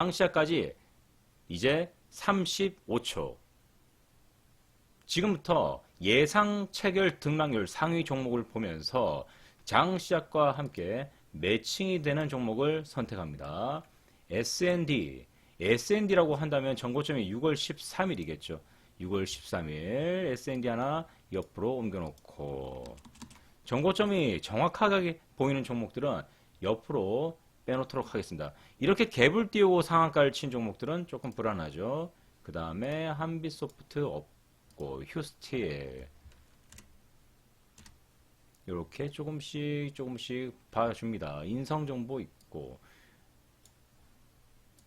장시작까지 이제 35초. 지금부터 예상 체결 등락률 상위 종목을 보면서 장 시작과 함께 매칭이 되는 종목을 선택합니다. S&D. S&D라고 한다면 정고점이 6월 13일이겠죠. 6월 13일 S&D 하나 옆으로 옮겨놓고 정고점이 정확하게 보이는 종목들은 옆으로 빼놓도록 하겠습니다. 이렇게 갭을 띄우고 상한가를 친 종목들은 조금 불안하죠. 그 다음에 한빛소프트 없고 휴스틸 이렇게 조금씩 조금씩 봐줍니다. 인성정보 있고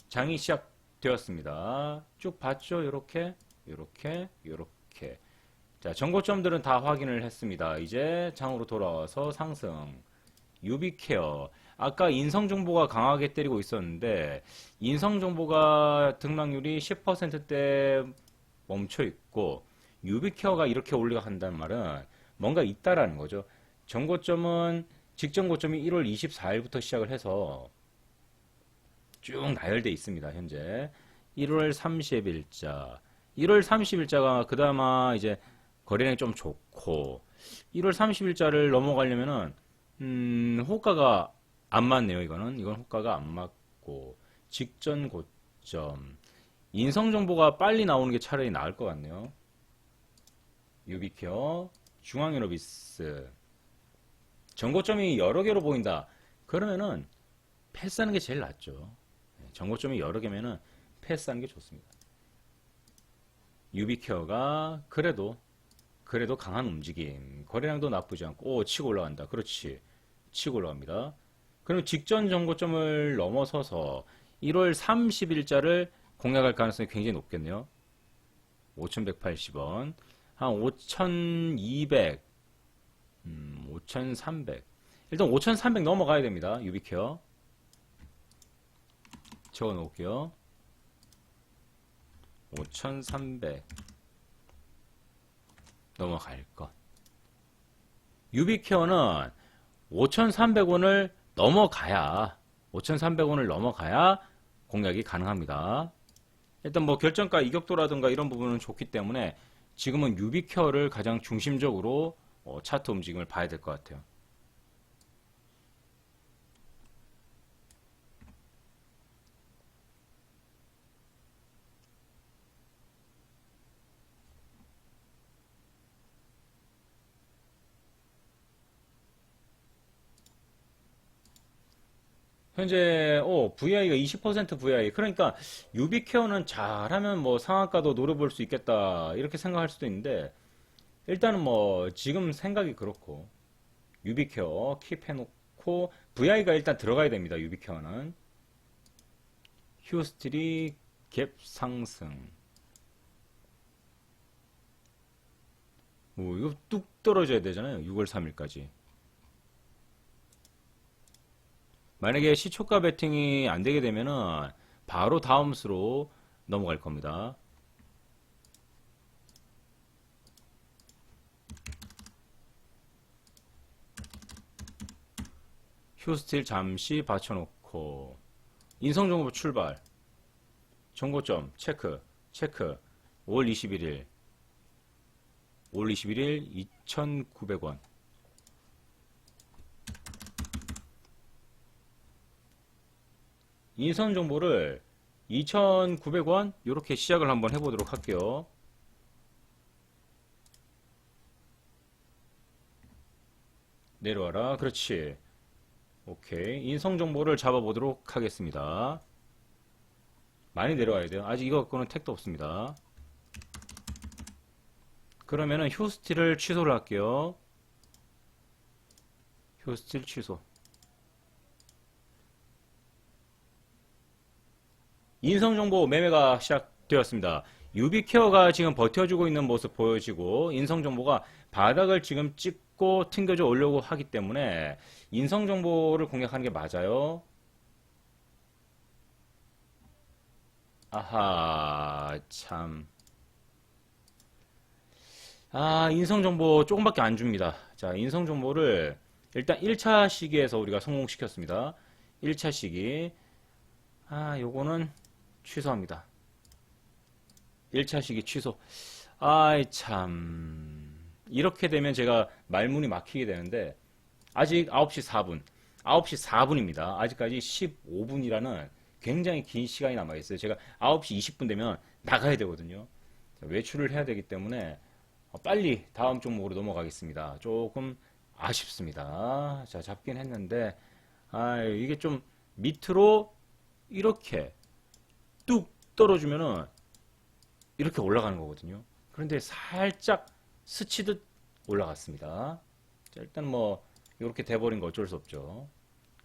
장이 시작되었습니다. 쭉 봤죠? 이렇게 이렇게 이렇게 자 정고점들은 다 확인을 했습니다. 이제 장으로 돌아와서 상승 유비케어 아까 인성정보가 강하게 때리고 있었는데 인성정보가 등락률이 10%대 멈춰 있고 유비케어가 이렇게 올라간다는 말은 뭔가 있다라는 거죠. 정고점은 직전 고점이 1월 24일부터 시작을 해서 쭉 나열돼 있습니다. 현재 1월 30일자 1월 30일자가 그나마 이제 거래량이 좀 좋고 1월 30일자를 넘어가려면은 음, 호가가 안 맞네요. 이거는 이건 호가가 안 맞고 직전 고점 인성 정보가 빨리 나오는 게 차라리 나을 것 같네요. 유비케어 중앙유로비스 정고점이 여러 개로 보인다. 그러면은 패스하는 게 제일 낫죠. 정고점이 여러 개면은 패스하는 게 좋습니다. 유비케어가 그래도 그래도 강한 움직임. 거래량도 나쁘지 않고 오 치고 올라간다. 그렇지. 치고 올라갑니다. 그럼 직전 정고점을 넘어서서 1월 30일자를 공략할 가능성이 굉장히 높겠네요. 5,180원. 한 5,200, 음, 5,300. 일단 5,300 넘어가야 됩니다. 유비케어. 적어 놓을게요. 5,300 넘어갈 것. 유비케어는 5,300원을 넘어가야 5,300원을 넘어가야 공략이 가능합니다. 일단 뭐 결정가 이격도라든가 이런 부분은 좋기 때문에 지금은 유비케어를 가장 중심적으로 어, 차트 움직임을 봐야 될 것 같아요. 현재 어, VI가 20% VI 그러니까 유비케어는 잘하면 뭐 상한가도 노려볼 수 있겠다. 이렇게 생각할 수도 있는데 일단은 뭐 지금 생각이 그렇고 유비케어 킵해놓고 VI가 일단 들어가야 됩니다 유비케어는. 휴스트리 갭 상승. 오 이거 뚝 떨어져야 되잖아요 6월 3일까지 만약에 시초가 베팅이 안 되게 되면은 바로 다음 수로 넘어갈 겁니다. 휴스틸 잠시 받쳐놓고 인성정보 출발. 정고점 체크 체크. 5월 21일 5월 21일 2,900원 인선 정보를 2,900원 이렇게 시작을 한번 해보도록 할게요. 내려와라. 그렇지. 오케이. 인성 정보를 잡아보도록 하겠습니다. 많이 내려와야 돼요. 아직 이거 갖고는 택도 없습니다. 그러면은 휴스틸을 취소를 할게요. 휴스틸 취소. 인성정보 매매가 시작되었습니다. 유비케어가 지금 버텨주고 있는 모습 보여지고 인성정보가 바닥을 지금 찍고 튕겨져 오려고 하기 때문에 인성정보를 공략하는 게 맞아요. 아하 참. 아 인성정보 조금밖에 안 줍니다. 자 인성정보를 일단 1차 시기에서 우리가 성공시켰습니다. 1차 시기 아 요거는 취소합니다. 1차 시기 취소. 아이, 참. 이렇게 되면 제가 말문이 막히게 되는데, 아직 9시 4분. 9시 4분입니다. 아직까지 15분이라는 굉장히 긴 시간이 남아 있어요. 제가 9시 20분 되면 나가야 되거든요. 자, 외출을 해야 되기 때문에 어, 빨리 다음 종목으로 넘어가겠습니다. 조금 아쉽습니다. 자, 잡긴 했는데, 아, 이게 좀 밑으로 이렇게 뚝 떨어지면은 이렇게 올라가는 거거든요. 그런데 살짝 스치듯 올라갔습니다. 자, 일단 뭐 이렇게 돼버린 거 어쩔 수 없죠.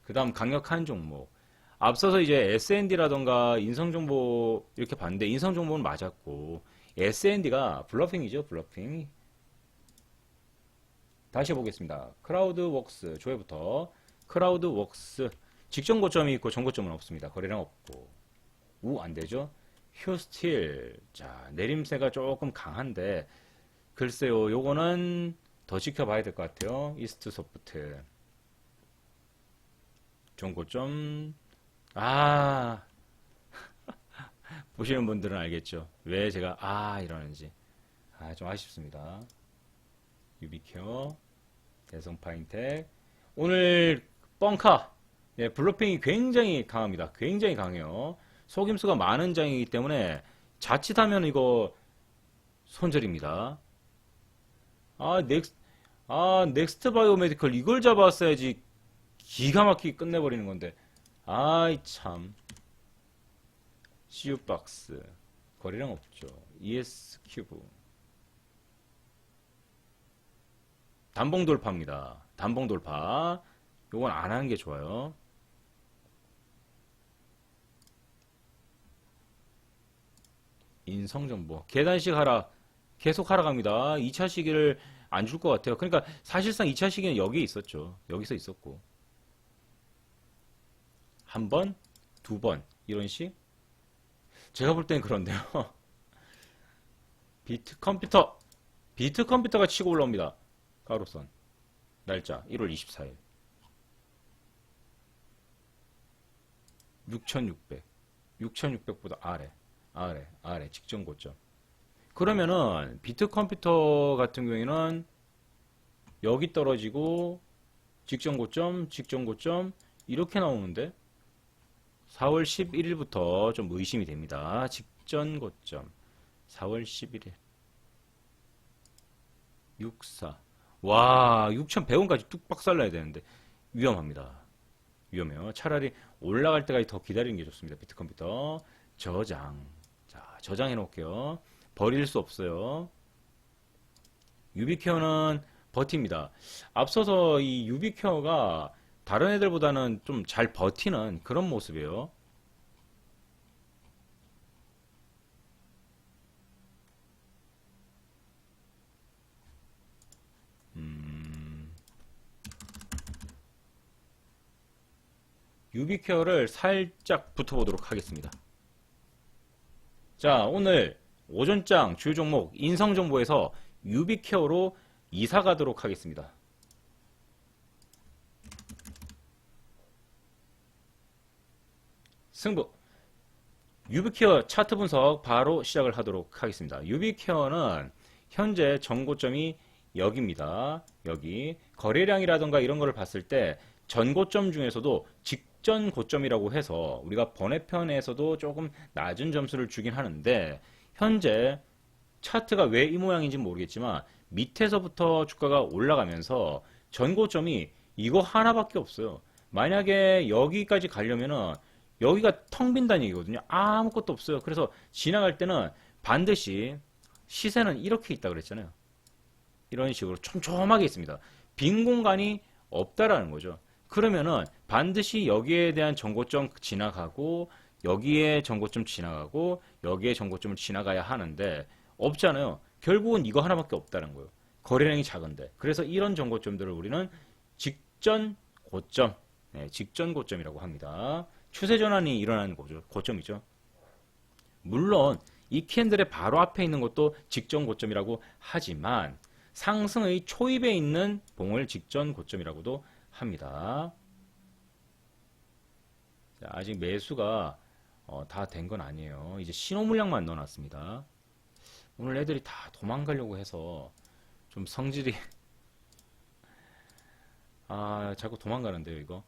그 다음 강력한 종목. 앞서서 이제 SND라던가 인성정보 이렇게 봤는데 인성정보는 맞았고 SND가 블러핑이죠, 블러핑. 다시 해보겠습니다. 크라우드웍스 조회부터 크라우드웍스 직전 고점이 있고 전 고점은 없습니다. 거래량 없고 우 안 되죠? 휴스틸 자 내림세가 조금 강한데 글쎄요 요거는 더 지켜봐야 될 것 같아요. 이스트 소프트 전고점 아 보시는 분들은 알겠죠. 왜 제가 아 이러는지 아 좀 아쉽습니다. 유비케어 대성파인텍 오늘 뻥카 예, 블러핑이 굉장히 강합니다. 굉장히 강해요. 속임수가 많은 장이기 때문에 자칫하면 이거 손절입니다. 아, 넥스, 아, 넥스트 바이오메디컬 이걸 잡았어야지 기가 막히게 끝내버리는 건데. 아이, 참. CU박스. 거래량 없죠. ES 큐브. 단봉 돌파입니다. 단봉 돌파. 요건 안 하는 게 좋아요. 인성정보. 계단식 하락. 계속 하락합니다. 2차 시기를 안 줄 것 같아요. 그러니까 사실상 2차 시기는 여기에 있었죠. 여기서 있었고. 한 번, 두 번, 이런 식. 제가 볼 땐 그런데요. 비트 컴퓨터. 비트 컴퓨터가 치고 올라옵니다. 가로선. 날짜 1월 24일. 6600. 6600보다 아래. 아래, 아래, 직전 고점. 그러면은 비트 컴퓨터 같은 경우에는 여기 떨어지고 직전 고점, 직전 고점 이렇게 나오는데 4월 11일부터 좀 의심이 됩니다. 직전 고점 4월 11일 64 와, 6,100원까지 뚝 박살나야 되는데 위험합니다. 위험해요. 차라리 올라갈 때까지 더 기다리는 게 좋습니다. 비트컴퓨터 저장 자, 저장해 놓을게요. 버릴 수 없어요. 유비케어는 버팁니다. 앞서서 이 유비케어가 다른 애들보다는 좀 잘 버티는 그런 모습이에요. 음, 유비케어를 살짝 붙어보도록 하겠습니다. 자, 오늘 오전장 주요 종목 인성정보에서 유비케어로 이사 가도록 하겠습니다. 승부. 유비케어 차트 분석 바로 시작을 하도록 하겠습니다. 유비케어는 현재 전고점이 여기입니다. 여기 거래량이라던가 이런 거를 봤을 때 전고점 중에서도 직 전 고점이라고 해서 우리가 번외편에서도 조금 낮은 점수를 주긴 하는데 현재 차트가 왜 이 모양인지 모르겠지만 밑에서부터 주가가 올라가면서 전고점이 이거 하나밖에 없어요. 만약에 여기까지 가려면은 여기가 텅 빈다는 얘기거든요. 아무것도 없어요. 그래서 지나갈 때는 반드시 시세는 이렇게 있다 그랬잖아요. 이런 식으로 촘촘하게 있습니다. 빈 공간이 없다라는 거죠. 그러면은 반드시 여기에 대한 정고점 지나가고 여기에 정고점 지나가고 여기에 정고점을 지나가야 하는데 없잖아요. 결국은 이거 하나밖에 없다는 거예요. 거래량이 작은데. 그래서 이런 정고점들을 우리는 직전 고점, 네, 직전 고점이라고 합니다. 추세 전환이 일어나는 거죠. 고점이죠. 물론 이 캔들의 바로 앞에 있는 것도 직전 고점이라고 하지만 상승의 초입에 있는 봉을 직전 고점이라고도 합니다. 자, 아직 매수가 어, 다 된 건 아니에요. 이제 신호 물량만 넣어놨습니다. 오늘 애들이 다 도망가려고 해서 좀 성질이 아 자꾸 도망가는데요 이거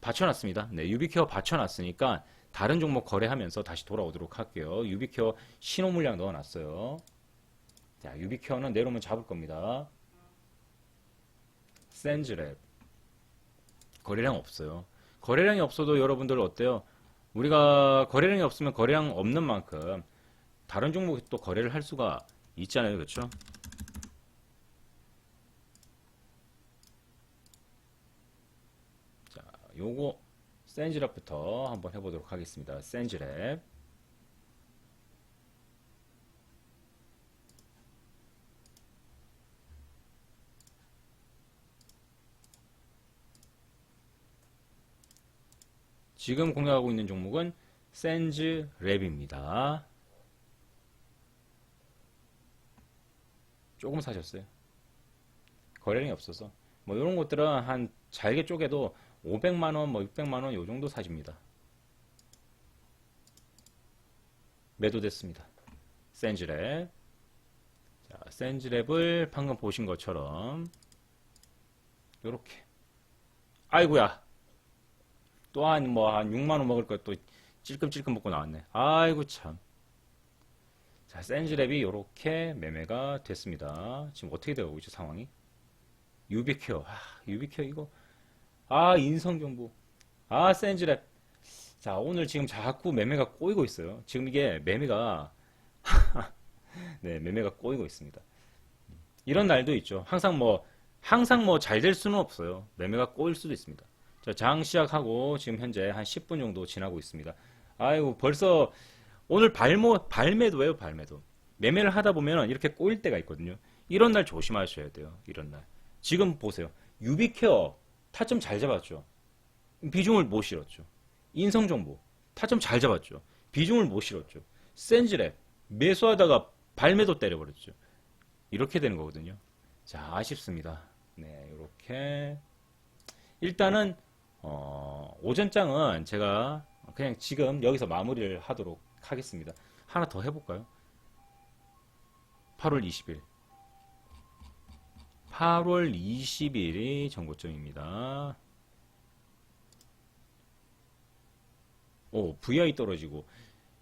받쳐놨습니다. 네 유비케어 받쳐놨으니까 다른 종목 거래하면서 다시 돌아오도록 할게요. 유비케어 신호 물량 넣어놨어요. 자 유비케어는 내려오면 잡을 겁니다. 센즈랩 거래량 없어요. 거래량이 없어도 여러분들 어때요? 우리가 거래량이 없으면 거래량 없는 만큼 다른 종목에 또 거래를 할 수가 있잖아요. 그렇죠? 자, 요거 센즈랩부터 한번 해보도록 하겠습니다. 센즈랩. 지금 공략하고 있는 종목은 센즈 랩입니다. 조금 사셨어요. 거래량이 없어서. 뭐 이런 것들은 한 잘게 쪼개도 500만 원, 뭐 600만 원 요 정도 사집니다. 매도됐습니다. 센즈랩. 자, 센즈랩을 방금 보신 것처럼 요렇게. 아이고야. 또한 뭐 한 6만 원 먹을 것또 찔끔찔끔 먹고 나왔네. 아이고 참. 자, 센즈랩이 이렇게 매매가 됐습니다. 지금 어떻게 되고 있죠, 상황이? 유비케어. 아, 유비케어 이거. 아, 인성정보. 아, 센즈랩. 자, 오늘 지금 자꾸 매매가 꼬이고 있어요. 지금 이게 매매가 네, 매매가 꼬이고 있습니다. 이런 날도 있죠. 항상 뭐 항상 뭐 잘 될 수는 없어요. 매매가 꼬일 수도 있습니다. 자, 장 시작하고 지금 현재 한 10분 정도 지나고 있습니다. 아이고, 벌써 오늘 발모, 발매도예요, 발매도. 매매를 하다 보면 이렇게 꼬일 때가 있거든요. 이런 날 조심하셔야 돼요, 이런 날. 지금 보세요. 유비케어 타점 잘 잡았죠. 비중을 못 실었죠. 인성정보 타점 잘 잡았죠. 비중을 못 실었죠. 센즈랩 매수하다가 발매도 때려버렸죠. 이렇게 되는 거거든요. 자, 아쉽습니다. 네, 이렇게 일단은 어, 오전장은 제가 그냥 지금 여기서 마무리를 하도록 하겠습니다. 하나 더 해볼까요? 8월 20일. 8월 20일이 정고점입니다. 오, VI 떨어지고.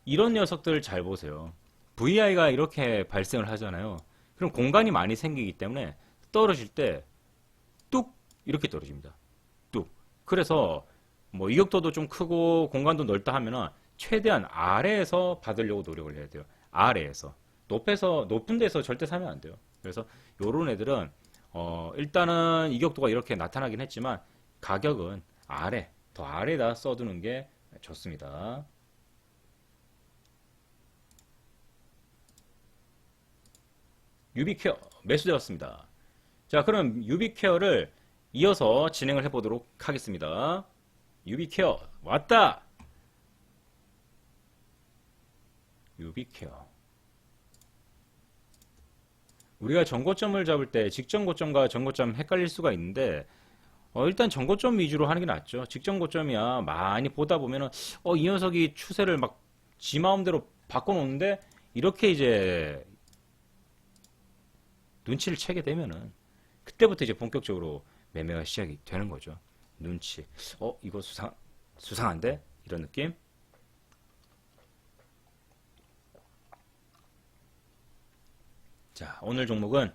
이런 녀석들 잘 보세요. VI가 이렇게 발생을 하잖아요. 그럼 공간이 많이 생기기 때문에 떨어질 때 뚝! 이렇게 떨어집니다. 뚝. 그래서 뭐 이격도도 좀 크고 공간도 넓다 하면은 최대한 아래에서 받으려고 노력을 해야 돼요. 아래에서. 높에서, 높은 데서 절대 사면 안 돼요. 그래서 요런 애들은 어, 일단은 이격도가 이렇게 나타나긴 했지만 가격은 아래, 더 아래에다 써두는 게 좋습니다. 유비케어 매수되었습니다. 자, 그럼 유비케어를 이어서 진행을 해보도록 하겠습니다. 유비케어 왔다! 유비케어 우리가 정고점을 잡을 때 직전고점과 전고점 헷갈릴 수가 있는데 어, 일단 전고점 위주로 하는 게 낫죠. 직전고점이야 많이 보다 보면은 어, 이 녀석이 추세를 막 지 마음대로 바꿔놓는데 이렇게 이제 눈치를 채게 되면은 그때부터 이제 본격적으로 매매가 시작이 되는 거죠. 눈치. 어, 이거 수상 수상한데? 이런 느낌? 자, 오늘 종목은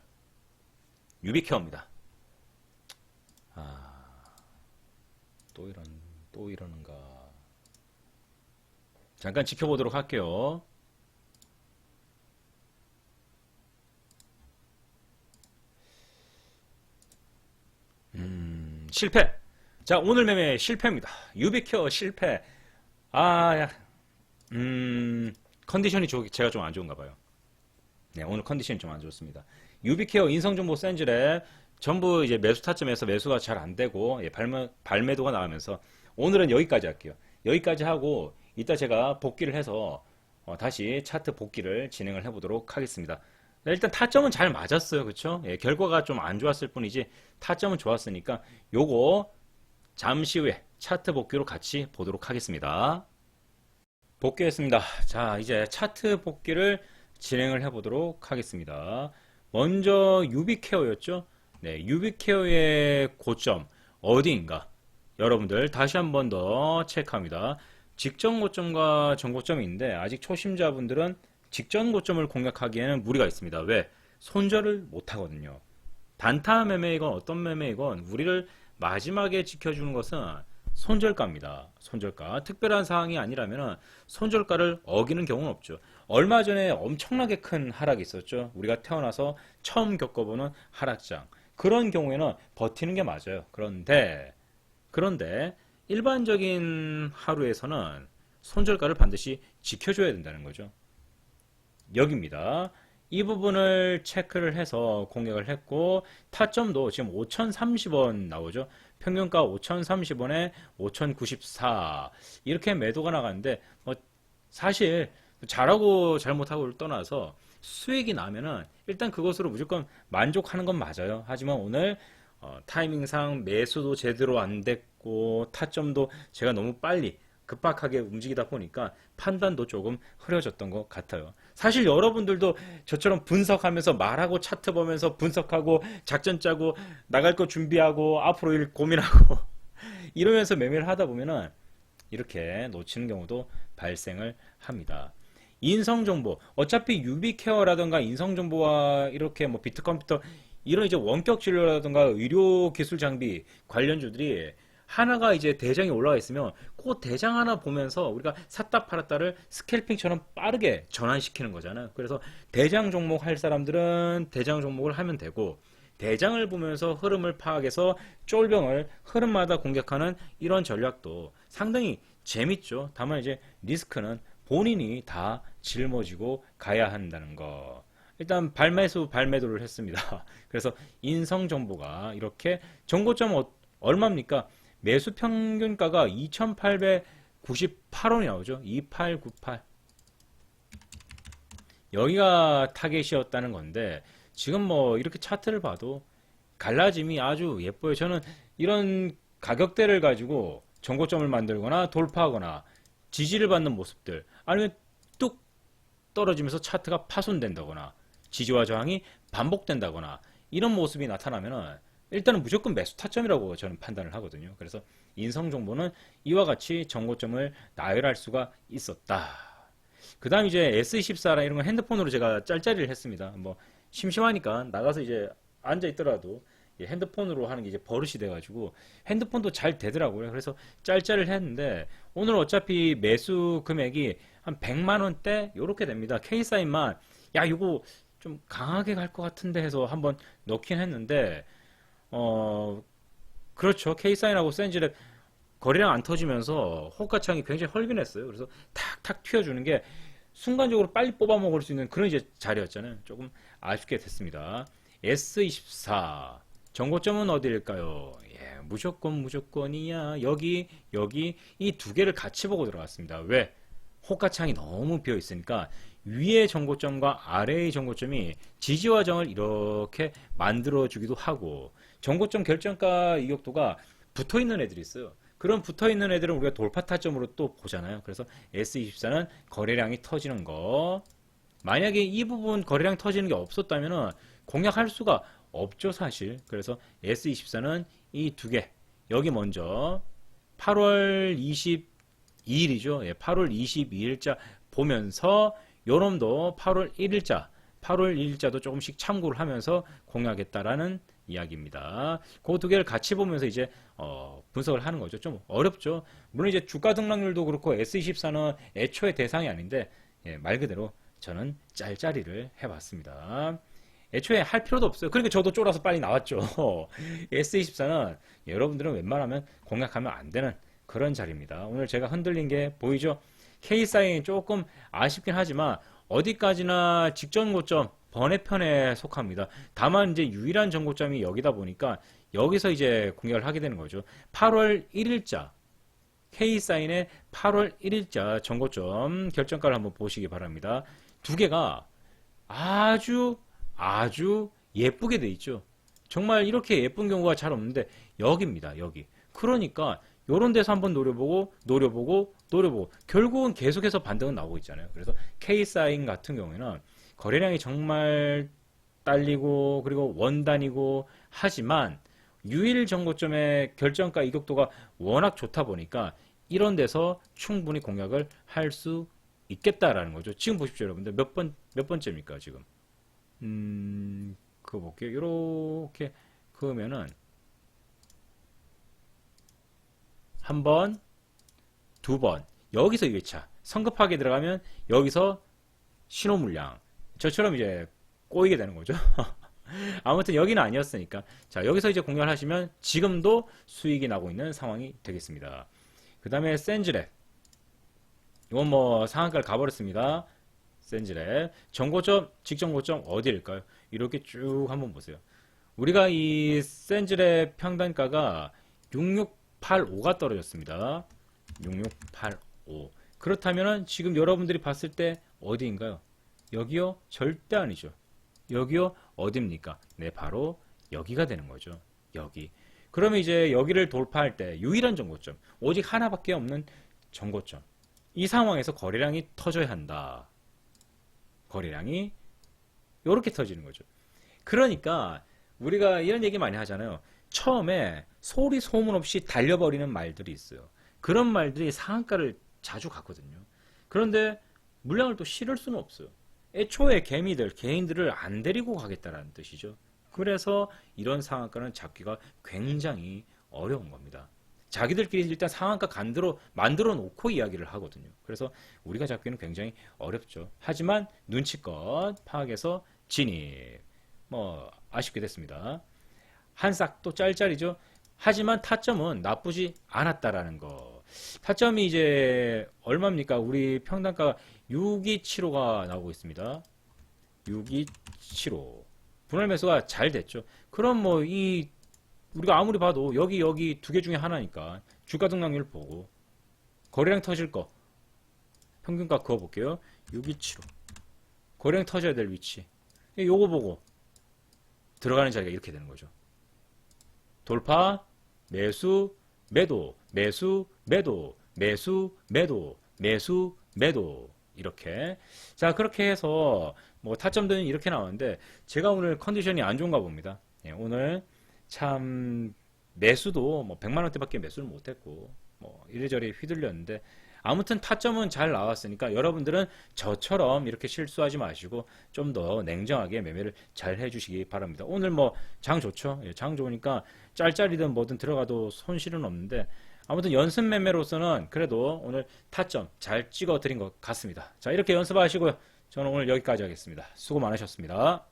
유비케어입니다. 아, 또 이런, 또 이러는가. 잠깐 지켜보도록 할게요. 음, 실패. 자, 오늘 매매 실패입니다. 유비케어 실패. 아, 야. 음, 컨디션이 조- 제가 좀 안 좋은가 봐요. 네, 오늘 컨디션이 좀 안 좋습니다. 유비케어 인성정보 센즈랩 전부 이제 매수 타점에서 매수가 잘 안 되고 예, 발매, 발매도가 나오면서 오늘은 여기까지 할게요. 여기까지 하고 이따 제가 복귀를 해서 어, 다시 차트 복귀를 진행을 해보도록 하겠습니다. 네, 일단 타점은 잘 맞았어요. 그쵸? 예, 결과가 좀 안 좋았을 뿐이지 타점은 좋았으니까 요거 잠시 후에 차트 복귀로 같이 보도록 하겠습니다. 복귀했습니다. 자, 이제 차트 복귀를 진행을 해보도록 하겠습니다. 먼저 유비케어였죠? 네, 유비케어의 고점 어디인가? 여러분들 다시 한 번 더 체크합니다. 직전 고점과 전고점이 있는데 아직 초심자분들은 직전 고점을 공략하기에는 무리가 있습니다. 왜? 손절을 못 하거든요. 단타 매매이건 어떤 매매이건 우리를 마지막에 지켜주는 것은 손절가입니다. 손절가. 특별한 사항이 아니라면 손절가를 어기는 경우는 없죠. 얼마 전에 엄청나게 큰 하락이 있었죠. 우리가 태어나서 처음 겪어보는 하락장. 그런 경우에는 버티는 게 맞아요. 그런데, 그런데 일반적인 하루에서는 손절가를 반드시 지켜줘야 된다는 거죠. 여기입니다. 이 부분을 체크를 해서 공략을 했고 타점도 지금 5,030원 나오죠. 평균가 5,030원에 5,094 이렇게 매도가 나가는데 뭐 사실 잘하고 잘못하고를 떠나서 수익이 나면은 일단 그것으로 무조건 만족하는 건 맞아요. 하지만 오늘 어, 타이밍상 매수도 제대로 안 됐고 타점도 제가 너무 빨리 급박하게 움직이다 보니까 판단도 조금 흐려졌던 것 같아요. 사실 여러분들도 저처럼 분석하면서 말하고 차트 보면서 분석하고 작전 짜고 나갈 거 준비하고 앞으로 일 고민하고 이러면서 매매를 하다 보면은 이렇게 놓치는 경우도 발생을 합니다. 인성정보 어차피 유비케어라든가 인성정보와 이렇게 뭐 비트컴퓨터 이런 이제 원격 진료라든가 의료 기술 장비 관련주들이 하나가 이제 대장이 올라가 있으면 그 대장 하나 보면서 우리가 샀다 팔았다를 스캘핑처럼 빠르게 전환시키는 거잖아요. 그래서 대장 종목 할 사람들은 대장 종목을 하면 되고 대장을 보면서 흐름을 파악해서 쫄병을 흐름마다 공격하는 이런 전략도 상당히 재밌죠. 다만 이제 리스크는 본인이 다 짊어지고 가야 한다는 거. 일단 발매수 발매도를 했습니다. 그래서 인성 정보가 이렇게 정고점 어, 얼마입니까? 매수 평균가가 2,898원이 나오죠. 2898. 여기가 타겟이었다는 건데 지금 뭐 이렇게 차트를 봐도 갈라짐이 아주 예뻐요. 저는 이런 가격대를 가지고 정고점을 만들거나 돌파하거나 지지를 받는 모습들 아니면 뚝 떨어지면서 차트가 파손된다거나 지지와 저항이 반복된다거나 이런 모습이 나타나면은 일단은 무조건 매수 타점이라고 저는 판단을 하거든요. 그래서 인성 정보는 이와 같이 정고점을 나열할 수가 있었다. 그 다음 이제 S24라 이런 거 핸드폰으로 제가 짤짤이를 했습니다. 뭐 심심하니까 나가서 이제 앉아 있더라도 핸드폰으로 하는 게 이제 버릇이 돼가지고 핸드폰도 잘 되더라고요. 그래서 짤짤을 했는데 오늘 어차피 매수 금액이 한 100만 원대 요렇게 됩니다. K사인만 야 이거 좀 강하게 갈 것 같은데 해서 한번 넣긴 했는데 어, 그렇죠. K사인하고 센즈랩 거리랑 안 터지면서 호가창이 굉장히 헐빈했어요. 그래서 탁탁 튀어주는 게 순간적으로 빨리 뽑아 먹을 수 있는 그런 이제 자리였잖아요. 조금 아쉽게 됐습니다. S24 정고점은 어디일까요? 예, 무조건 무조건이야. 여기 여기 이 두 개를 같이 보고 들어갔습니다. 왜? 호가창이 너무 비어 있으니까 위의 정고점과 아래의 정고점이 지지와 정을 이렇게 만들어 주기도 하고 정고점 결정가 이격도가 붙어 있는 애들이 있어요. 그런 붙어 있는 애들은 우리가 돌파 타점으로 또 보잖아요. 그래서 S24는 거래량이 터지는 거. 만약에 이 부분 거래량 터지는 게 없었다면 공략할 수가 없죠, 사실. 그래서 S24는 이 두 개. 여기 먼저 8월 22일이죠. 예, 8월 22일자 보면서 요놈도 8월 1일자, 8월 1일자도 조금씩 참고를 하면서 공략했다라는 이야기입니다. 그 두 개를 같이 보면서 이제 어, 분석을 하는 거죠. 좀 어렵죠. 물론 이제 주가 등락률도 그렇고 S24는 애초에 대상이 아닌데 예, 말 그대로 저는 짤짤이를 해봤습니다. 애초에 할 필요도 없어요. 그러니까 저도 쫄아서 빨리 나왔죠. S24는 여러분들은 웬만하면 공략하면 안 되는 그런 자리입니다. 오늘 제가 흔들린 게 보이죠? K사인이 조금 아쉽긴 하지만 어디까지나 직전 고점 번외편에 속합니다. 다만 이제 유일한 정고점이 여기다 보니까 여기서 이제 공략을 하게 되는 거죠. 8월 1일자 K사인의 8월 1일자 정고점 결정가를 한번 보시기 바랍니다. 두 개가 아주 아주 예쁘게 돼 있죠. 정말 이렇게 예쁜 경우가 잘 없는데 여기입니다. 여기. 그러니까 요런 데서 한번 노려보고 노려보고 노려보고 결국은 계속해서 반등은 나오고 있잖아요. 그래서 K 사인 같은 경우에는 거래량이 정말 딸리고 그리고 원단이고 하지만 유일 정고점의 결정가 이격도가 워낙 좋다 보니까 이런 데서 충분히 공략을 할 수 있겠다라는 거죠. 지금 보십시오, 여러분들. 몇 번, 몇 번째입니까, 지금? 음, 그거 볼게요. 이렇게 그으면은 한 번, 두 번. 여기서 2회차. 성급하게 들어가면 여기서 신호 물량. 저처럼 이제 꼬이게 되는 거죠. 아무튼 여기는 아니었으니까. 자, 여기서 이제 공략을 하시면 지금도 수익이 나고 있는 상황이 되겠습니다. 그 다음에 센즈랩. 이건 뭐 상한가를 가버렸습니다. 센즈랩. 정고점, 직전고점 어디일까요? 이렇게 쭉 한번 보세요. 우리가 이 센즈랩 평단가가 6685가 떨어졌습니다. 6685. 그렇다면은 지금 여러분들이 봤을 때 어디인가요? 여기요? 절대 아니죠. 여기요? 어딥니까? 네, 바로 여기가 되는 거죠. 여기. 그러면 이제 여기를 돌파할 때 유일한 정고점, 오직 하나밖에 없는 정고점. 이 상황에서 거래량이 터져야 한다. 거래량이 이렇게 터지는 거죠. 그러니까 우리가 이런 얘기 많이 하잖아요. 처음에 소리 소문 없이 달려버리는 말들이 있어요. 그런 말들이 상한가를 자주 갔거든요. 그런데 물량을 또 실을 수는 없어요. 애초에 개미들, 개인들을 안 데리고 가겠다라는 뜻이죠. 그래서 이런 상한가는 잡기가 굉장히 어려운 겁니다. 자기들끼리 일단 상한가 간들어 만들어 놓고 이야기를 하거든요. 그래서 우리가 잡기는 굉장히 어렵죠. 하지만 눈치껏 파악해서 진입. 뭐 아쉽게 됐습니다. 한 싹 또 짤짤이죠. 하지만 타점은 나쁘지 않았다라는 거. 타점이 이제 얼마입니까? 우리 평단가가 6275가 나오고 있습니다. 6275. 분할 매수가 잘 됐죠. 그럼 뭐 이 우리가 아무리 봐도 여기 여기 두 개 중에 하나니까 주가 등락률 보고 거래량 터질 거 평균가 그어 볼게요. 6275. 거래량 터져야 될 위치. 요거 보고 들어가는 자리가 이렇게 되는 거죠. 돌파, 매수, 매도, 매수, 매도, 매수, 매도, 매수, 매도. 이렇게. 자, 그렇게 해서 뭐 타점들은 이렇게 나오는데 제가 오늘 컨디션이 안 좋은가 봅니다. 예, 오늘 참 매수도 뭐 100만 원대밖에 매수를 못 했고 뭐 이래저래 휘둘렸는데 아무튼 타점은 잘 나왔으니까 여러분들은 저처럼 이렇게 실수하지 마시고 좀 더 냉정하게 매매를 잘 해주시기 바랍니다. 오늘 뭐 장 좋죠? 예, 장 좋으니까 짤짤이든 뭐든 들어가도 손실은 없는데 아무튼 연습 매매로서는 그래도 오늘 타점 잘 찍어 드린 것 같습니다. 자, 이렇게 연습하시고요. 저는 오늘 여기까지 하겠습니다. 수고 많으셨습니다.